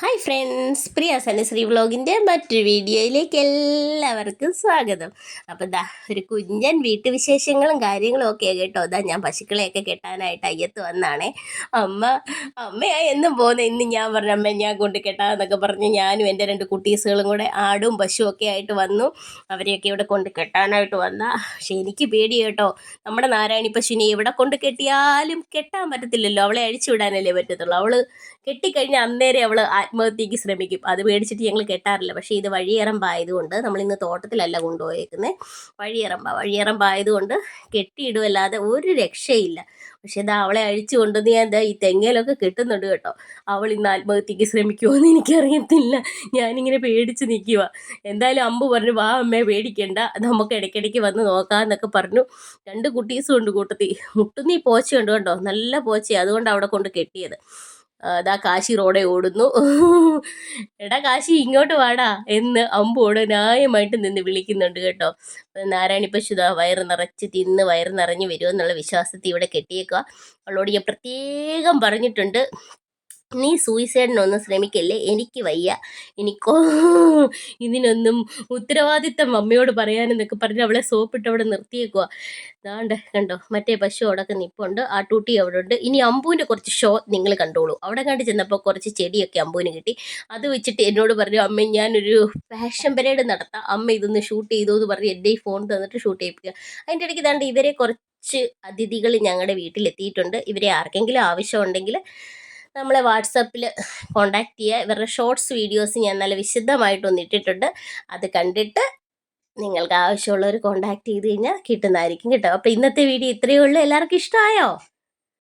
Hi friends പ്രിയ സനശ്രീ വ്ളോഗിന്റെ മറ്റൊരു വീഡിയോയിലേക്ക് എല്ലാവർക്കും സ്വാഗതം. അപ്പോൾ ദാ ഒരു കുഞ്ഞൻ വീട്ടുവിശേഷങ്ങളും കാര്യങ്ങളും ഒക്കെ കേട്ടോ. ദാ ഞാൻ പശുക്കളെയൊക്കെ കെട്ടാനായിട്ട് അയ്യത്ത് വന്നാണേ. അമ്മ അമ്മയാ എന്നും പോകുന്നത് ഇന്ന് ഞാൻ പറഞ്ഞ അമ്മ ഞാൻ കൊണ്ട് കെട്ടാന്നൊക്കെ പറഞ്ഞ് ഞാനും എന്റെ രണ്ട് കുട്ടീസുകളും കൂടെ ആടും പശുവും ഒക്കെ ആയിട്ട് വന്നു. അവരെയൊക്കെ ഇവിടെ കൊണ്ട് കെട്ടാനായിട്ട് വന്ന. പക്ഷെ എനിക്ക് പേടി കേട്ടോ. നമ്മുടെ നാരായണി പശുവിനെ എവിടെ കൊണ്ട് കെട്ടിയാലും കെട്ടാൻ പറ്റത്തില്ലല്ലോ. അവളെ അഴിച്ചു വിടാനല്ലേ പറ്റത്തുള്ളൂ. അവൾ കെട്ടിക്കഴിഞ്ഞാൽ അന്നേരം അവൾ ആത്മഹത്യക്ക് ശ്രമിക്കും. അത് പേടിച്ചിട്ട് ഞങ്ങൾ കെട്ടാറില്ല. പക്ഷേ ഇത് വഴിയറമ്പായതുകൊണ്ട് നമ്മളിന്ന് തോട്ടത്തിലല്ല കൊണ്ടുപോയേക്കുന്നത് വഴിയറമ്പ. വഴിയറമ്പായതുകൊണ്ട് കെട്ടിയിടുമല്ലാതെ ഒരു രക്ഷയില്ല. പക്ഷെ ഇതാ അവളെ അഴിച്ചു കൊണ്ടുവന്ന് ഞാൻ എന്താ ഈ തെങ്ങയിലൊക്കെ കെട്ടുന്നുണ്ട് കേട്ടോ. അവൾ ഇന്ന് ആത്മഹത്യക്ക് ശ്രമിക്കുമോ എന്ന് എനിക്കറിയത്തില്ല. ഞാനിങ്ങനെ പേടിച്ച് നിൽക്കുക എന്തായാലും അമ്പ് പറഞ്ഞു വാ അമ്മയെ പേടിക്കണ്ട. നമുക്ക് ഇടയ്ക്കിടയ്ക്ക് വന്ന് നോക്കാമെന്നൊക്കെ പറഞ്ഞു. രണ്ട് കുട്ടീസും ഉണ്ട് കൂട്ടത്തി. മുട്ടുന്നീ പോച്ചയുണ്ട് കേട്ടോ നല്ല പോച്ചയാണ് അതുകൊണ്ട് അവിടെ കൊണ്ട് കെട്ടിയത്. അതാ കാശി റോഡെ ഓടുന്നു. എടാ കാശി ഇങ്ങോട്ട് വാടാ എന്ന് അമ്പോട് ന്യായമായിട്ട് നിന്ന് വിളിക്കുന്നുണ്ട് കേട്ടോ. നാരായണി ശുദ്ധ വയറ് നിറച്ച് തിന്ന് വയറ് നിറഞ്ഞ് വരുമെന്നുള്ള വിശ്വാസത്തിൽ ഇവിടെ കെട്ടിയേക്കുക അവളോട് ഞാൻ പ്രത്യേകം പറഞ്ഞിട്ടുണ്ട്. നീ സൂയിസൈഡിനൊന്നും ശ്രമിക്കല്ലേ? എനിക്ക് വയ്യ. എനിക്കോ? ഇതിനൊന്നും ഉത്തരവാദിത്തം അമ്മയോട് പറയാനെന്നൊക്കെ പറഞ്ഞ് അവളെ സോപ്പിട്ട് അവിടെ നിർത്തിയേക്കുക ദാണ്ട് കണ്ടോ? മറ്റേ പശു അവിടെയൊക്കെ നിപ്പുണ്ട്. ആ ടൂട്ടി അവിടെ ഉണ്ട് ഇനി അമ്പൂവിന്റെ കുറച്ച് ഷോ നിങ്ങൾ കണ്ടോളൂ. അവിടെ കണ്ട് ചെന്നപ്പോൾ കുറച്ച് ചെടിയൊക്കെ അമ്പൂവിന് കിട്ടി. അത് വെച്ചിട്ട് എന്നോട് പറഞ്ഞു അമ്മ ഞാനൊരു ഫാഷൻ പരേഡ് നടത്താം. അമ്മ ഇതൊന്ന് ഷൂട്ട് ചെയ്തു എന്ന് പറഞ്ഞ് എന്റെ ഈ ഫോൺ തന്നിട്ട് ഷൂട്ട് ചെയ്യിപ്പിക്കുക. അതിന്റെ ഇടയ്ക്ക് ദാണ്ട് ഇവരെ കുറച്ച് അതിഥികൾ ഞങ്ങളുടെ വീട്ടിലെത്തിയിട്ടുണ്ട്. ഇവരെ ആർക്കെങ്കിലും ആവശ്യമുണ്ടെങ്കിൽ നമ്മളെ വാട്സപ്പിൽ കോണ്ടാക്ട് ചെയ്യുക ഇവരുടെ ഷോർട്സ് വീഡിയോസ് ഞാൻ നല്ല വിശദമായിട്ടൊന്ന് ഇട്ടിട്ടുണ്ട്. അത് കണ്ടിട്ട് നിങ്ങൾക്ക് ആവശ്യമുള്ളവർ കോണ്ടാക്ട് ചെയ്ത് കഴിഞ്ഞാൽ കിട്ടുന്നതായിരിക്കും കേട്ടോ. അപ്പോൾ ഇന്നത്തെ വീഡിയോ ഇത്രയേ ഉള്ളൂ. എല്ലാവർക്കും ഇഷ്ടമായോ?